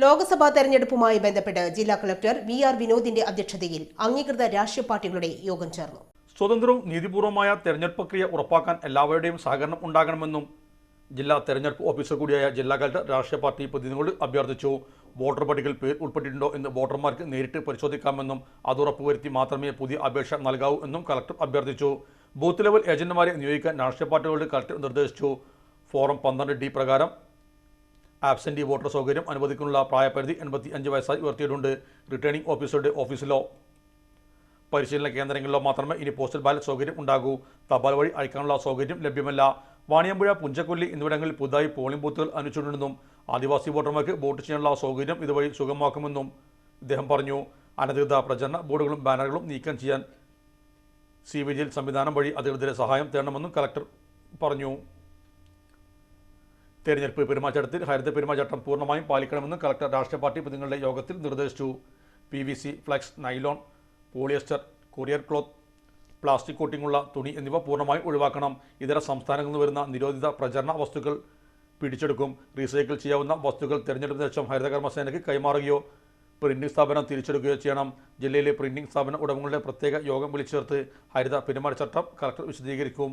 ലോക്സഭാ തെരഞ്ഞെടുപ്പുമായി ബന്ധപ്പെട്ട് ജില്ലാ കളക്ടർ വി ആർ വിനോദിന്റെ അധ്യക്ഷതയിൽ അംഗീകൃത രാഷ്ട്രീയ പാർട്ടികളുടെ യോഗം ചേർന്നു. സ്വതന്ത്രവും നീതിപൂർവമായ തെരഞ്ഞെടുപ്പ് പ്രക്രിയ ഉറപ്പാക്കാൻ എല്ലാവരുടെയും സഹകരണം ഉണ്ടാകണമെന്നും ജില്ലാ തെരഞ്ഞെടുപ്പ് ഓഫീസർ കൂടിയായ ജില്ലാ കളക്ടർ രാഷ്ട്രീയ പാർട്ടി പ്രതിനിധികളോട് അഭ്യർത്ഥിച്ചു. വോട്ടർ പട്ടികയിൽ പേർ ഉൾപ്പെട്ടിട്ടുണ്ടോ എന്ന് വോട്ടർമാർക്ക് നേരിട്ട് പരിശോധിക്കാമെന്നും അത് ഉറപ്പുവരുത്തി മാത്രമേ പുതിയ അപേക്ഷ നൽകാവൂ എന്നും കളക്ടർ അഭ്യർത്ഥിച്ചു. ബൂത്ത് ലെവൽ ഏജന്റുമാരെ നിയോഗിക്കാൻ രാഷ്ട്രീയ പാർട്ടികളോട് കളക്ടർ നിർദ്ദേശിച്ചു. ഫോറം പന്ത്രണ്ട് ഡി പ്രകാരം ആബ്സെന്റി വോട്ടർ സൗകര്യം അനുവദിക്കുന്നുള്ള പ്രായപരിധി എൺപത്തി അഞ്ച് വയസ്സായി ഉയർത്തിയിട്ടുണ്ട്. റിട്ടേണിംഗ് ഓഫീസറുടെ ഓഫീസിലോ പരിശീലന കേന്ദ്രങ്ങളിലോ മാത്രമേ ഇനി പോസ്റ്റൽ ബാലറ്റ് സൗകര്യം ഉണ്ടാകൂ. തപാൽ വഴി അയക്കാനുള്ള സൗകര്യം ലഭ്യമല്ല. വാണിയമ്പുഴ പുഞ്ചക്കൊല്ലി എന്നിവിടങ്ങളിൽ പുതുതായി പോളിംഗ് ബൂത്തുകൾ അനുവദിച്ചിട്ടുണ്ടെന്നും ആദിവാസി വോട്ടർമാർക്ക് വോട്ട് ചെയ്യാനുള്ള സൗകര്യം ഇതുവഴി സുഗമമാക്കുമെന്നും അദ്ദേഹം പറഞ്ഞു. അനധികൃത പ്രചരണ ബോർഡുകളും ബാനറുകളും നീക്കം ചെയ്യാൻ സി വിജിൽ സംവിധാനം വഴി അധികൃതരെ സഹായം തേടണമെന്നും കലക്ടർ പറഞ്ഞു. തെരഞ്ഞെടുപ്പ് പെരുമാറ്റത്തിൽ ഹരിത പെരുമാറ്റം പൂർണമായും പാലിക്കണമെന്ന് കളക്ടർ രാഷ്ട്രീയ പാർട്ടി പ്രതിനിധികളുടെ യോഗത്തിൽ നിർദ്ദേശിച്ചു. P V C flex nylon polyester courier cloth plastic കോട്ടിങ്ങുള്ള തുണി എന്നിവ പൂർണമായും ഒഴിവാക്കണം. ഇതര സംസ്ഥാനങ്ങളിൽ നിന്ന് വരുന്ന നിരോധിത പ്രചരണ വസ്തുക്കൾ പിടിച്ചെടുക്കും. റീസൈക്കിൾ ചെയ്യാവുന്ന വസ്തുക്കൾ തിരഞ്ഞെടുപ്പിന് ശേഷം ഹരിതകർമ്മസേനയ്ക്ക് കൈമാറുകയോ പ്രിന്റിംഗ് സ്ഥാപനം തിരിച്ചെടുക്കുകയോ ചെയ്യണം. ജില്ലയിലെ പ്രിന്റിംഗ് സ്ഥാപന ഉടമകളുടെ പ്രത്യേക യോഗം വിളിച്ചു ചേർത്ത് ഹരിത പെരുമാറ്റച്ചട്ടം കളക്ടർ വിശദീകരിക്കും.